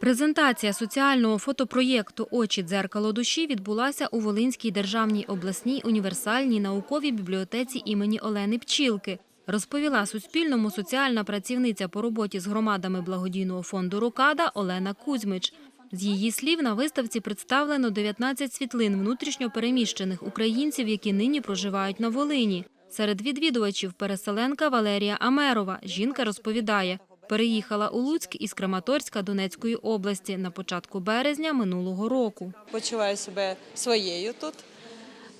Презентація соціального фотопроєкту Очі дзеркало душі відбулася у Волинській державній обласній універсальній науковій бібліотеці імені Олени Пчілки. Розповіла Суспільному соціальна працівниця по роботі з громадами благодійного фонду Рокада Олена Кузьмич. З її слів, на виставці представлено 19 світлин внутрішньо переміщених українців, які нині проживають на Волині. Серед відвідувачів переселенка Валерія Амерова. Жінка розповідає, переїхала у Луцьк із Краматорська Донецької області на початку березня минулого року. почуваю себе своєю тут.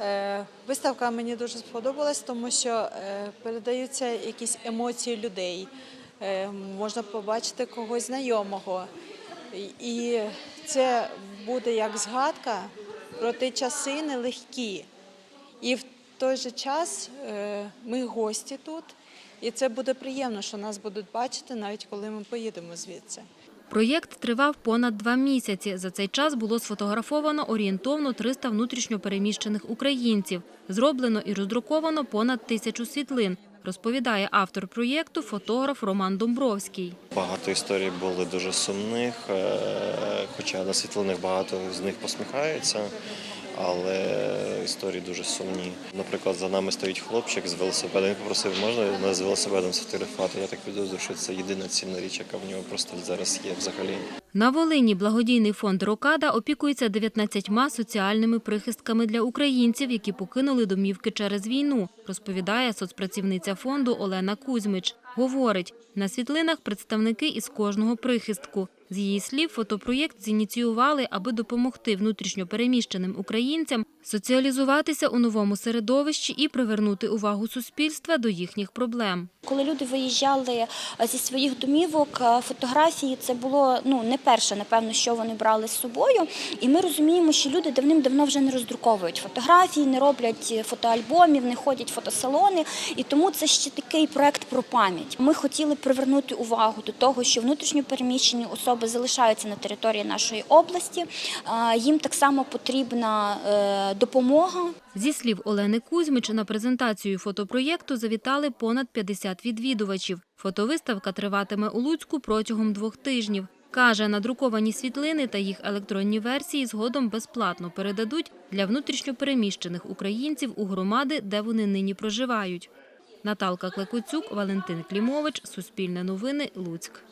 Е, Виставка мені дуже сподобалась, тому що е, передаються якісь емоції людей. Е, Можна побачити когось знайомого. І- це буде як згадка про ті часи нелегкі. І в той же час ми гості тут, і це буде приємно, що нас будуть бачити, навіть коли ми поїдемо звідси. Проєкт тривав понад два місяці. За цей час було сфотографовано орієнтовно 300 внутрішньо переміщених українців. Зроблено і роздруковано понад тисячу світлин, розповідає автор проєкту фотограф Роман Домбровський. Багато історій були дуже сумних, е, хоча на світлинах багато з них посміхаються, але історії дуже сумні. Наприклад, за нами стоїть хлопчик з велосипедом. Він попросив, можна мене з велосипедом сфотографувати. Я так підозрюю, що це єдина цінна річ, яка в нього просто зараз є взагалі. На Волині благодійний фонд Рокада опікується 19 соціальними прихистками для українців, які покинули домівки через війну, розповідає соцпрацівниця фонду Олена Кузьмич. Говорить, на світлинах представники із кожного прихистку. З її слів, фотопроєкт зініціювали, аби допомогти внутрішньо переміщеним українцям соціалізуватися у новому середовищі і привернути увагу суспільства до їхніх проблем. Коли люди виїжджали е, зі своїх домівок, е, фотографії це було ну не перше, напевно, що вони брали з собою. І ми розуміємо, що люди давним-давно вже не роздруковують фотографії, не роблять е, фотоальбомів, не ходять в фотосалони. І тому це ще такий проект про пам'ять. Ми хотіли привернути увагу до того, що внутрішньо переміщені особи залишаються на території нашої області. Їм так само потрібна е, допомога. Зі слів Олени Кузьмич, на презентацію фотопроєкту завітали понад 50 відвідувачів. Фотовиставка триватиме у Луцьку протягом двох тижнів. Каже, надруковані світлини та їх електронні версії згодом безплатно передадуть для внутрішньопереміщених українців у громади, де вони нині проживають. Наталка Клекоцюк, Валентин Клімович, Суспільне новини, Луцьк.